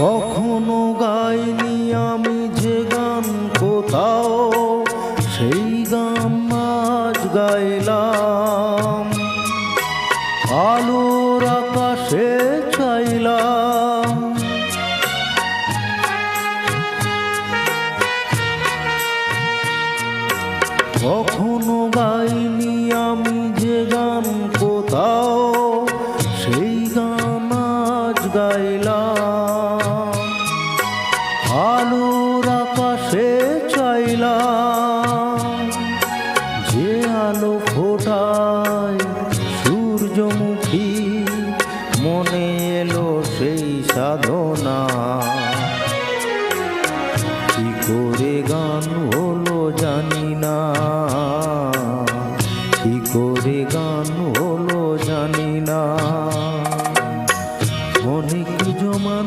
কখনো গাইনি আমি যে গান কোথাও, সেই গান আজ গাইলাম। আলোর আকাশে চাইলাম। কখনো গাইনি আমি যে গান কোথাও, সেই গান আজ গাইলাম। আলোর আকাশে চাইলাম, যে আলো ফোটায় সূর্যমুখী, মনে এলো সেই সাধনা। কি করে গান হলো জানি না, কি করে গান হলো জানি না। অনেক জমান